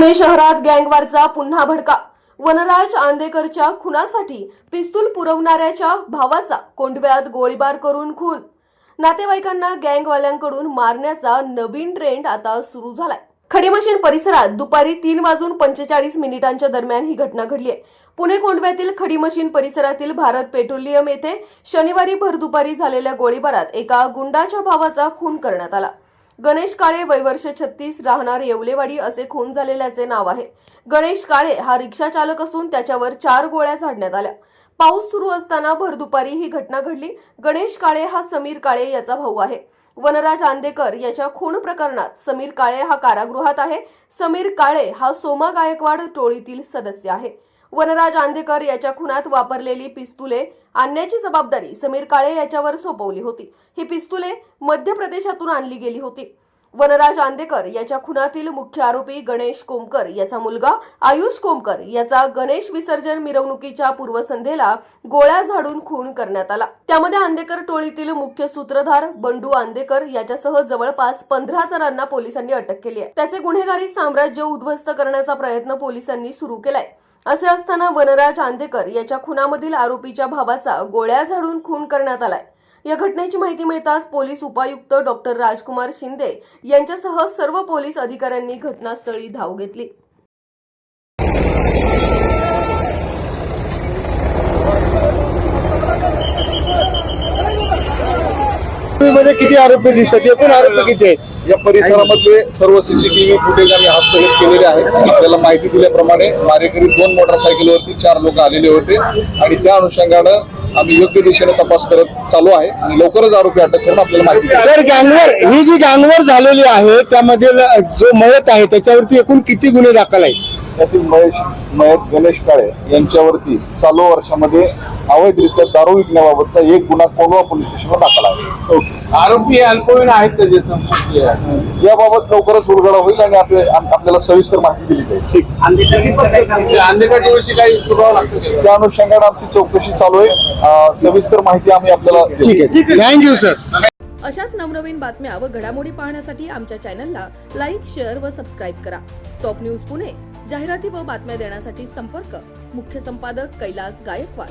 पुणे शहरात गँगवारचा पुन्हा भडका. वनराज आंदेकरच्या खुनासाठी पिस्तूल पुरवणाऱ्याच्या भावाचा कोंडव्यात गोळीबार करून खून. नातेवाईकांना गँगवाल्यांकडून मारण्याचा नवीन ट्रेंड आता सुरू झालाय. खडीमशीन परिसरात दुपारी तीन वाजून पंचेचाळीस मिनिटांच्या दरम्यान ही घटना घडली आहे पुणे कोंडव्यातील खडीमशीन परिसरातील भारत पेट्रोलियम येथे शनिवारी भरदुपारी झालेल्या गोळीबारात एका गुंडाच्या भावाचा खून करण्यात आला. गणेश काळे वयवर्ष छत्तीस राहणार येवलेवाडी असे खून झालेल्याचे नाव आहे. गणेश काळे हा रिक्षा चालक असून त्याच्यावर चार गोळ्या झाडण्यात आल्या. पाऊस सुरू असताना भरदुपारी ही घटना घडली. गणेश काळे हा समीर काळे याचा भाऊ आहे. वनराज आंदेकर याच्या खून प्रकरणात समीर काळे हा कारागृहात आहे. समीर काळे हा सोमा गायकवाड टोळीतील सदस्य आहे. वनराज आंदेकर याच्या खुनात वापरलेली पिस्तुले आणण्याची जबाबदारी समीर काळे याच्यावर सोपवली होती. ही पिस्तुले मध्य प्रदेशातून आणली गेली होती. वनराज आंदेकर याच्या खुनातील मुख्य आरोपी गणेश कोमकर याचा मुलगा आयुष कोमकर याचा गणेश विसर्जन मिरवणुकीच्या पूर्वसंध्येला गोळ्या झाडून खून करण्यात आला. त्यामध्ये आंदेकर टोळीतील मुख्य सूत्रधार बंडू आंदेकर याच्यासह जवळपास पंधरा जणांना पोलिसांनी अटक केली आहे. त्याचे गुन्हेगारी साम्राज्य उद्ध्वस्त करण्याचा प्रयत्न पोलिसांनी सुरू केलाय. असे असताना वनराज आंदेकर याच्या खुनामधील आरोपीच्या भावाचा गोळ्या झाडून खून करण्यात आलाय. या घटनेची माहिती मिळताच पोलीस उपायुक्त डॉक्टर राजकुमार शिंदे यांच्यासह सर्व पोलीस अधिकाऱ्यांनी घटनास्थळी धाव घेतली. मध्ये किती आरोपी दिसतात एकूण आरोपी किती आहेत? या परिसरामधले सर्व सीसीटीव्ही फुटेज आम्ही हस्तगत केलेले आहे आपल्याला माहिती दिल्याप्रमाणे मारेकरी दोन मोटरसायकलवरती चार लोक आलेले होते. आणि त्या अनुषंगानं आम्ही योग्य दिशेने तपास करत चालू आहे आणि लवकरच आरोपी अटक करून आपल्याला माहिती. सर गँगवर ही जी गँगवर झालेली आहे त्यामधील जो मयत आहे त्याच्यावरती एकूण किती गुन्हे दाखल आहेत त्यातील महेश मयत गणेश काळे यांच्यावरती चालू वर्षामध्ये अवैधरित्या दारू विकण्याबाबतचा एक गुन्हा कोंडवा पोलीस स्टेशनवर दाखल आहे आरोपी हे अल्पवयीन आहेत का जे संपत्ती आहे याबाबत लवकरच उलगडा होईल आणि आपले- आपल्याला सविस्तर माहिती दिली जाईल ठीक अंधेकाट टोळीची काही पुरावा लागतो का? त्या अनुषंगाने आमची चौकशी चालू आहे सविस्तर माहिती आम्ही आपल्याला. ठीक आहे. थँक्यू सर अशाच नवनवीन बातम्या व घडामोडी पाहण्यासाठी आमच्या चॅनलला लाईक शेअर व सबस्क्राईब करा. टॉप न्यूज पुणे जाहिराती व बातम्या देण्यासाठी संपर्क. मुख्य संपादक कैलास गायकवाड.